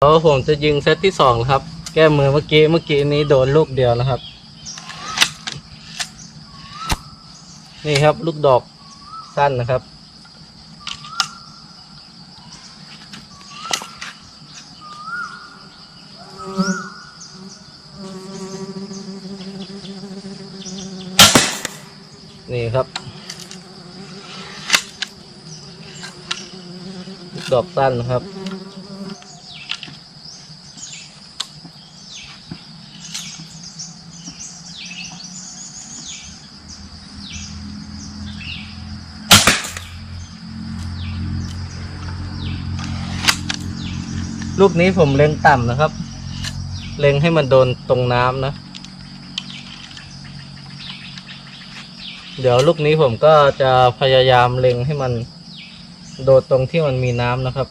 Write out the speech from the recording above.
แล้วผมจะยิงเซตที่สองครับ แก้มือเมื่อกี้เมื่อกี้นี้โดนลูกเดียวนะครับ นี่ครับลูกดอกสั้นนะครับ นี่ครับ ลูกดอกสั้นนะครับ ลูกนี้ผมเล็งต่ำนะครับ เล็งให้มันโดนตรงน้ำนะ เดี๋ยวลูกนี้ผมก็จะพยายามเล็งให้มันโดนตรงที่มันมีน้ำนะครับ